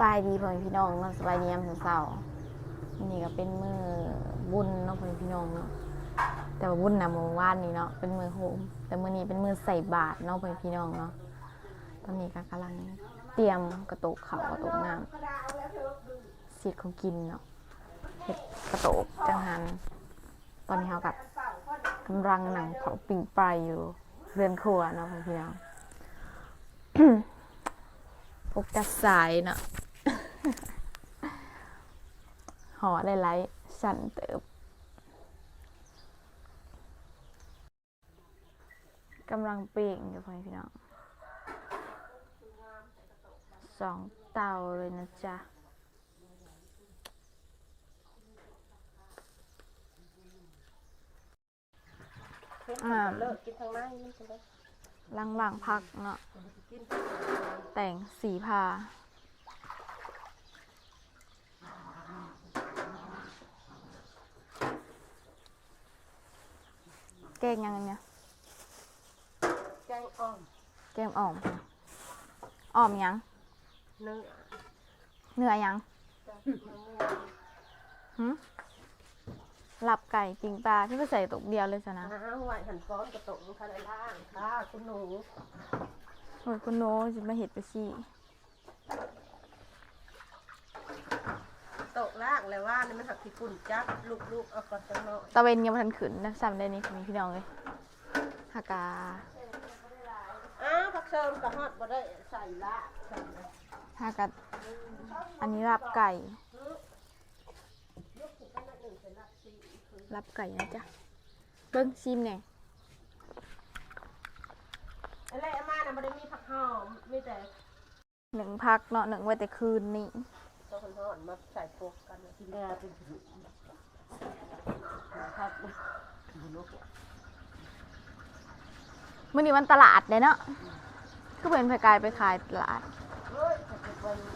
บายดีพ่อแม่พี่น้องเนาะสบายดียามเช้าๆนนี้ก็เป็นมือบุญเนาะพ่อแม่พี่น้องเนาะแต่ว่าบุญนะเมื่อวานนี้เนาะเป็นมือโฮมแต่มือนี้เป็นมือใส่บาตรเนาะพ่อแม่พี่น้องเนาะตอนนี้ก็กำลังเตรียมกระโตกเขากระโตกน้ำสีดของกินเนาะเห็ดกระโตกจังหันตอนนี้เขากับกำลังหนังเผาปิ่งปลายอยู่เรือนครัวเนาะพ่อแม่พี่น้อง พกจัดสายเนาะหอหลายๆสั่นเติบกำลังเปล่งอยู่พ่อพี่น้องสองเตาเลยนะจ๊ะอ่าเลิกกินทางหน้านี่ใช่ไหม ล่างล่างๆพักเนาะกินแต่งสีพาแกงยังไงเนี่ยแกงอ่อมแกงอ่อมอ่อมยังเนื้อเนื้อยังหืม หลับไก่ปิงปลาที่ไปใส่ตกเดียวเลยจ้ะนะอ้าวไหวหันฟ้อนกระตุกทะเลล่างค่ะคุณหนูโอ้ยคุณโน้จะมาเห็ดไปชี้ตกล่างเลยว่านี่มันหักที่กุ่นจับลูกๆเอาก่อนจังเนาะตะเวนยังไม่ทันขืนนะซ้ำได้นี่คุณพี่น้องเลยฮากาอ้าวผักเสริมกระหอดบ่ได้ใส่ละใส่ละฮากาอันนี้รับไก่ รับไก่นะจ๊ะ เบิ้งชิมเนี่ยอะไรอามาน่ะบ่ได้มีผักหอมมีแต่หนึ่งพักเนาะหนึ่งไว้แต่คืนนี้ตัวคนหอดมาใส่พวกกันที่แม่เป็นผิวครับมื่อนี้วันตลาดเลยเนาะก็เป็นไปกายไปขายตลาด เฮ้ยจะเป็นวัน นี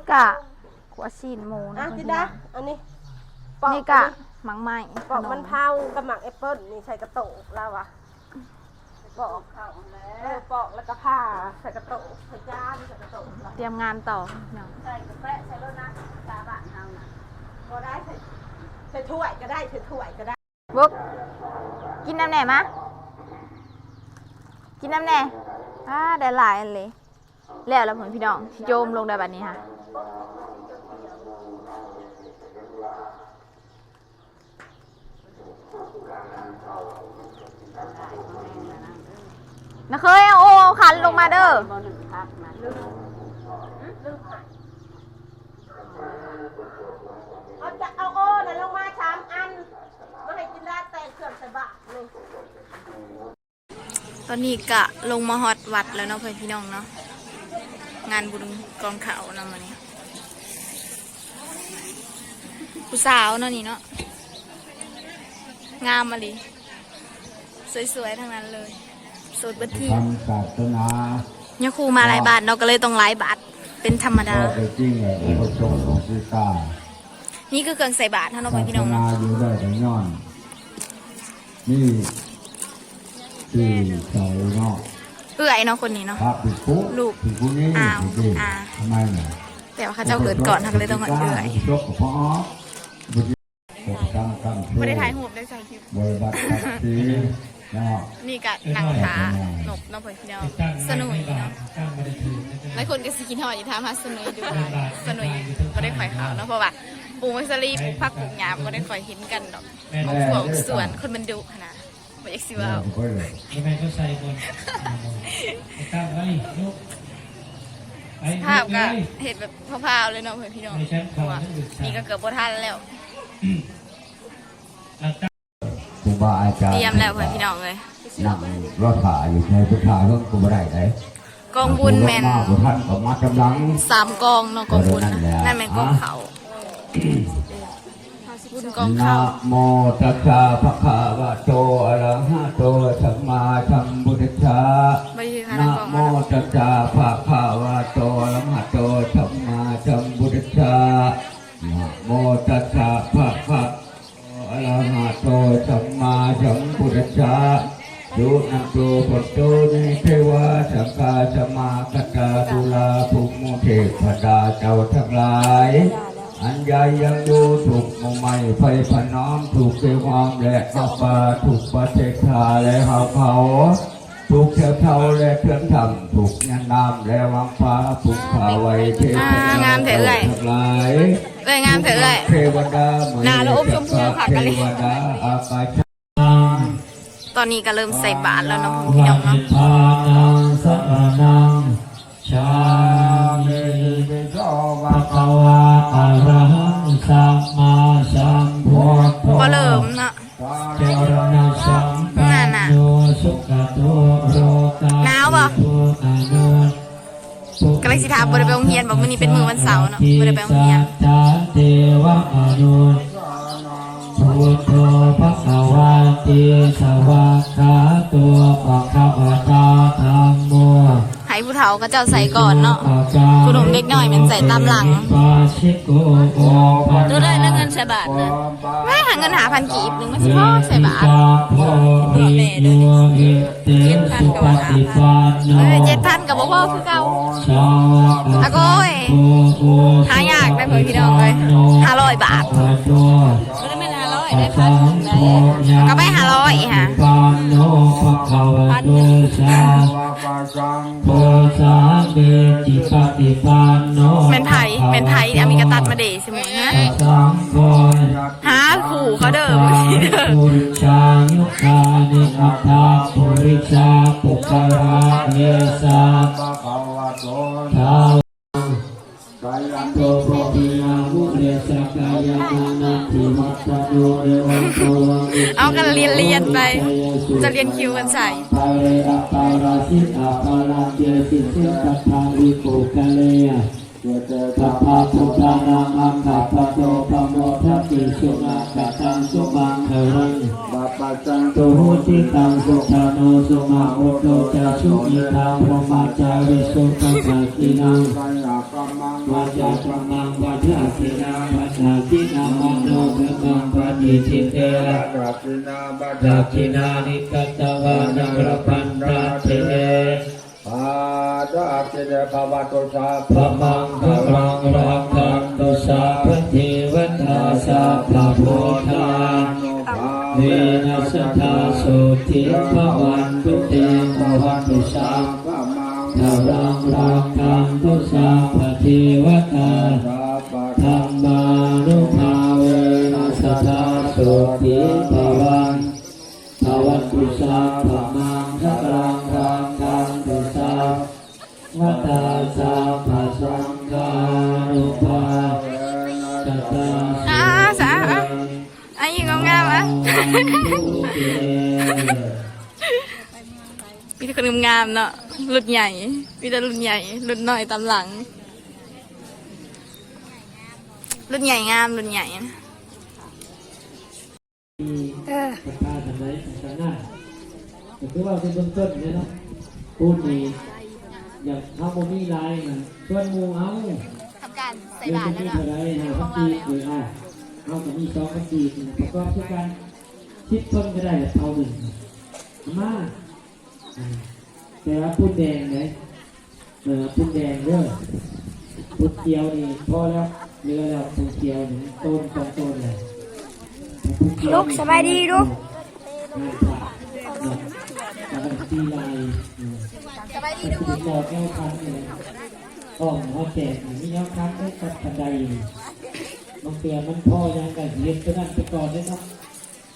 ่ กะขวชีนหมูนะอะคุณจิพี่ดาน้องอันนี้นี่กะหมังไหม้ปอกมันเผากับหมักแอปเปิ้ลนี่ใส่กระโตกแล้ววะปอกเออปอกแล้วก็ผ่าใส่กระโตกใส่จานใส่กระโตกเตรียมงานต่อพี่น้องใส่กระแปะใส่รถนะตาบ้านเฮานะพอได้ใส่ใส่ถ้วยก็ได้ใส่ถ้วยก็ได้บุ๊กกินน้ำแหน่มะกินน้ำแหน่อ่าได้หลายอันเลยแล้วแล้วผมพี่น้องที่โจมลงได้แบบนี้ค่ะ นะเคยเอาโอ้เอาขันลงมาเด้อบ่หนึ่งพักนะลืมลืมหายเอาจะเอาโอ้น่ะลงมาสามอันมาให้กินได้แต่งเครื่องใส่บาตรนี่ตอนนี้กะลงมาฮอดวัดแล้วเนาะเพื่อนพี่น้องเนาะ งานบุญกองเขาเนาะมานี้ผู้สาวเนาะนี่เนาะงามมาลีสวยๆทั้งนั้นเลยสดบัดทีทำศาสนาเนี่ยครูมาหลายบาทเนาะก็เลยต้องหลายบาทเป็นธรรมดา ก็ไปจริงเลยพระสงฆ์ของพิตานี่คือเครื่องใส่บาทเท่าเนาะศาเพื่อนพี่สน้องนาเนาะอยู่ได้แต่ย้อน นี่ที่ใส่เนาะเอื้อยเนาะคนนี้เนาะพระภิกษุลูกภิกษุนี้อ้าวภิกษุอ่าทำไมเนี่ยแต่ว่าเขาเจ้าเกิดก่อนเขาก็เลยต้องมาเอื้อยชกกับพ่อบุตรปกตั้งตั้งไม่ได้ถ่ายรูปได้ใส่คลิป บริบัติตัดสีเนาะนี่กะนางขาหนบเนาะเพื่อนพี่น้องสนุยเนาะหลายคนก็สิกินหอยอยู่ทามหาสนุยดูอะไรสนุยก็ได้ข่อยขาวเนาะเพราะว่าปลูกมัสลีปลูกผักปลูกหญ้าก็ได้ข่อยเห็นกันดอกมองสวนสวนคนมันดุขนาด บ่อยากสิว่าเอาเออยังไงก็ใส่บนตั้งไว้ลูกไปภาพก็เลยเห็นแบบพราวๆเลยเนาะเพื่อนพี่น้องเพราะว่านี่ก็เกือบบ่ทันแล้วหลังจากครูบาอาจารย์เตรียมแล้วเพื่อนพี่น้องเลยนั่งรถถ่ายอยู่ในพุทธาเรื่องกูบ่ได้ไหนกองบุญแมนมาบุท่านก็มากำลังสามกองเนาะกองบุญนะนั่นแมนกองเขา บุญกองนะเขาโมตัสสะภะคะวะโตอะระหะโตสัมมาสัมพุทธัสสะไม่ใช่ค่ะนะกองโมนะตัสสะภะคะวะโตอะระหะโตสัมมาสัมพุทธัสสะนะโมตัสสะภะคะวะโตอะระชาดูนันโตปตโตนิเทวาสังฆาสมาคตาตุลาภุมมุเทพดาเจ้าทั้งหลาย อันยายังดูถูกมุไม่ไฟพน้อมถูกเกวามและข้าปาถูกประเทศทาและหาเขาถูกเชือกเท่าและเครื่องทำถูกยันน้ำและวางฟ้าถูกผ่าไว้เทพงามเถอะเอ้ยทั้งหลยเอ้ยงามเถอะเอ้ยเทวดานาแล้วอมชมพูค่ะกันเลยตอนนี้ก็เริ่มใส่บาตรแล้วเนาะพี่น้องเนาะ ชามิโสวะภะคะวะอะระหังสัมมาสัมพุทโธก็เริ่มเนาะเจรณะสัมปันโนสุขโตโรกาหนาวบ่ทุอนุสุขกำลังสิถามบ่ได้ไปโรงเรียนบอกมื้อนี้เป็นมื้อวันเสาร์เนาะบ่ได้ไปโรงเรียน ผู้เฒ่าก็เจ้าใส่ก่อนเนาะผู้หนุ่มเด็กน้อยมันใส่ตามหลังตัวได้แล้วเงินใส่บาทนะแม่หาเงินหาพันกีบหนึ่งไมันสิพอใส่บาทแม่ด้วยเจ็ดพันกับว่าเอ้ย7,000ก็บ่พอคือเก่าอะโก้ยหายากได้เพิ่นพี่น้องเลย500บาทก็ไม่ห้าร้อยได้พันก็ไป500ค่ะปานโนภะคะวะพสา เบจิปฏิปันโนแม่นไผแม่นไผอเมริกาตัดมาเดสิหมนะสังโฆหาขู่เขาเด้อเมื่อกี้เด้อปุริชายุคานิอัตตาปุริชาปุกราเยสาท้าวโตโพธินามุเรสกายานานาทิมัตตโนเรวันโตวัง เอากันเรียนเรียนไป จะเรียนคิวกันใส่ตัวเลยสัพพะพุทธานังอัคคะโตปโมทัพพิสุนักตังสุมังครังตุหุติตังสุขโนสุมาโอโตจะสุอิทังพรหมจาริสุขังอาคินังวาจากัมมังวา จาคินังวัจาคินังมโนกมังปฏิทิเตระดักขินานิกัตวานังรปันตเตอาดาเจเดภาวะตุสาพะมังพระมังรักขันตุสาพเทวตาสาพระพุทธาเวนัสธาสุทิภวันตุเตภวันตุสาธารังรักขันตุสาพเทวตา ตุสาธรรมังพระรังรักขันตุสาวัตตาสาภาสังฆานุภาตตาอ่าสาอะอันนี้ก็งามอะมีแต่คนงามๆเนาะรุ่นใหญ่มีแต่รุ่นใหญ่รุ่นน้อยตามหลัง รุ่นใหญ่งามรุ่นใหญ่นะ เออศรัทธาทำไรศรัทธา แต่คือว่าเป็นเบื้องต้นเนี่ยเนาะพูดนี่อยากทำโมมีลายนะชวนหมูเอาทำการใส่เดือนบาตรที่แล้วนี่เนาะเท่าไรหาพันปีหรืออะเอาแต่มีสองพันปีประกอบด้วยกันคิดต้นก็ได้เท่าหนึ่งมาอ่าแต่ว่าพูดแดงไหนเออพูดแดงเด้อพูดเกียวนี่พอแล้วเหลือแล้วพูดเกียวนี่ต้นสองต้นเลยลูกสบายดีลูกงา นผ่าเนาะการตีลายสบายดีถ้าคุณบอกแก้วคันเนี่ยห้องเขาแจกนี่แก้วคันได้กับกระไดนี่บางเตือมันพ่อยังกันเยนตัวนั้นไปก่อนได้เนาะ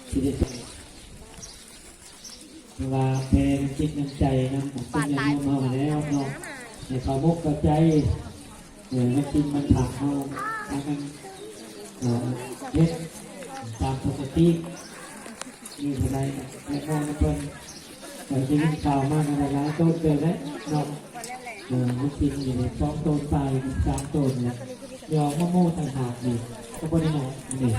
ที่ได้เวลาแพนคิดน้ำใจนะผมเป็นย่างมาแล้วเนาะในเขามุกกระใจเออมันกินมันถักเอาทำมันเอ่อเฮ็ดตามปกติมีอะไรแล้วมองมันเป็น แต่จะยินข่าวมากอะไรหลายต้นเกินแล้วเนาะเออมันกินอยู่ในสองต้นตายสามต้นเนี่ยยวมะม่วงต่างหากนี่ก็บริโนนี่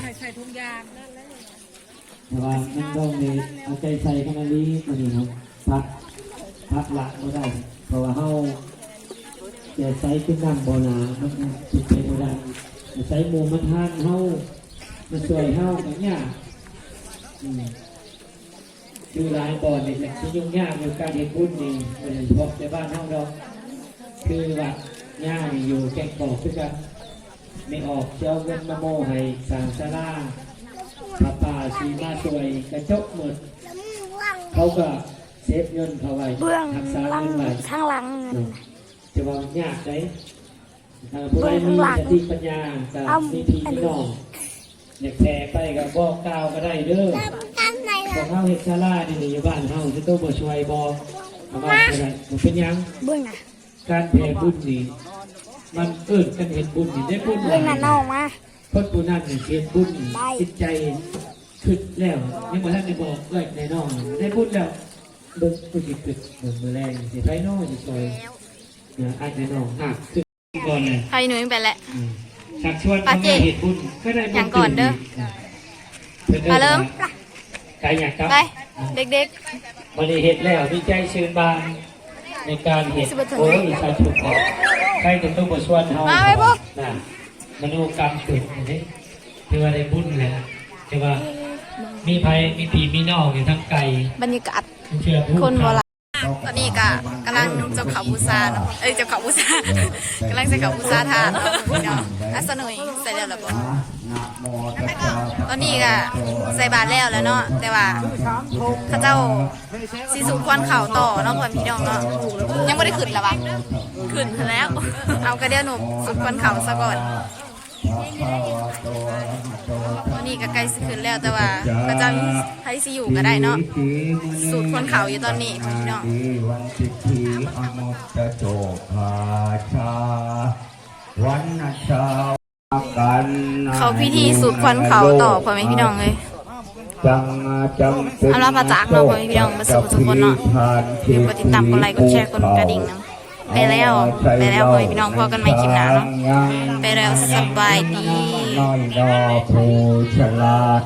แต่ว่ามันต้องมีเอาใจใส่กันนะลีมันนี่เนาะพักพักลักก็ได้ เพราะว่าเฮาจะใส่ขึ้นน้ำบ่อนามันสุดเป็นบ่ได้ใส่หมูมันทานเฮามันสวยเฮากันเนี่ย อืมคือหลายบอนนี่แต่ที่ยุ่งยากอยู่การเฮ็ดบุญนี่โดยเฉพาะในบ้านเฮาดอกคือว่าย่านี่อยู่แก่งกอกคือกันไม่ออกเจ้าเงินมาโมให้สร้างศาลาพระป่าสีมาสวยกระจกหมดเขาก็เซฟเงินเขาไว้เบื้องรักษาหลังเงินไว้ข้างหลังนั่นเนาะน่ะจะว่ายากไหมถ้าผู้ใดเบื้มีองหลังสติปัญญาก็เอามีพี่มีน้องอยากแชร์ไปก็บอกกล่าวก็ได้เด้อ บอกเฮาเฮ็ดศาลานี่อยู่บ้านเฮาสิต้องบ่ช่วยบ่เอามาก็ได้บ่เป็นหยังเบื้องน่ะการแผ่บุญนี่มันเอิ้นกันเฮ็ดบุญนี่ได้บุญเบื้องน่ะน้องมาคนผู้นั้นนี่เฮ็ดบุญได้จิตใจขึ้นแล้วยังบ่ทันได้บอกเอ้ยแน่นอนได้บุญแล้วเบิ่งผู้ที่ขึ้นเบิ่งมื้อแรงสิไผน้อสิซอยเนี่ยอันแน่นอนหักขึ้นก่อนเลยใครหนุ่ยไปแล้วอืมชักชวนปาเขาเจมาเห็ดบุญก็ได้บุญอย่างก่อนเด้อพิ่นอิ้นมาเริ่ม ใครอยากกลับไป เด็กวันนี้เห็ดแล้วมีใจชื่นบานในการเห็ดสิบเอ็ดถึงโอ้ยสาธุครับใครจะต้องบทชวนเฮามาไว้พวก น่ะมโนกรรมเกิดอันนี้ที่ว่าได้บุญแหละแต่ว่ามีภัยมีผีมีน้องอยู่ทั้งไก่ๆบรรยากาศเชื่อผู้คนโบราณตอนนี้ก็กำ ลังจะเขาบูซาเนาะเอ้ยจะเขาบูซากำลังจะเขาบูซาทานพี่น้องอัสนุยใส่แล้วหรือเปล่านะโมตัสสะตอนนี้ก็ใส่บาตรแล้วแล้วเนาะแต่ว่าเข้าเจ้าสีสูบควันเข่าต่อเนาะพ่อพี่น้องเนาะยังไม่ได้ขึ้นหรอวะขึ้นแล้ว เอากระเดียวหนูสูบควันเข่าซะก่อน ภะคะวะโตอะระหะโตตอนนี้ก็ใกล้สิขึ้นแล้วแต่ว่าเข้าเจ้าให้สิอยู่ก็ได้เนาะสูตรคนเขาอยู่ตอนนี้พี่น้องดีวันสิทธิอนุตตโจภาชาวันนัชชากันเขาพิธีสูบควันเขาต่อพ่อแม่พี่น้องเลยจังจำเป็นเอาล่ะพระจักรเนาะพ่อแม่พี่น้องมาสู่ทุกคนเนาะอย่าลืมกดติดตามกดไลค์กดแชร์กดกระดิ่งเนาะ ไปแล้วไปแล้วพ่อแม่พี่น้องพอกันใหม่คลิปหน้าเนาะไปแล้วสบายดีน้อยดอผู้ฉลาด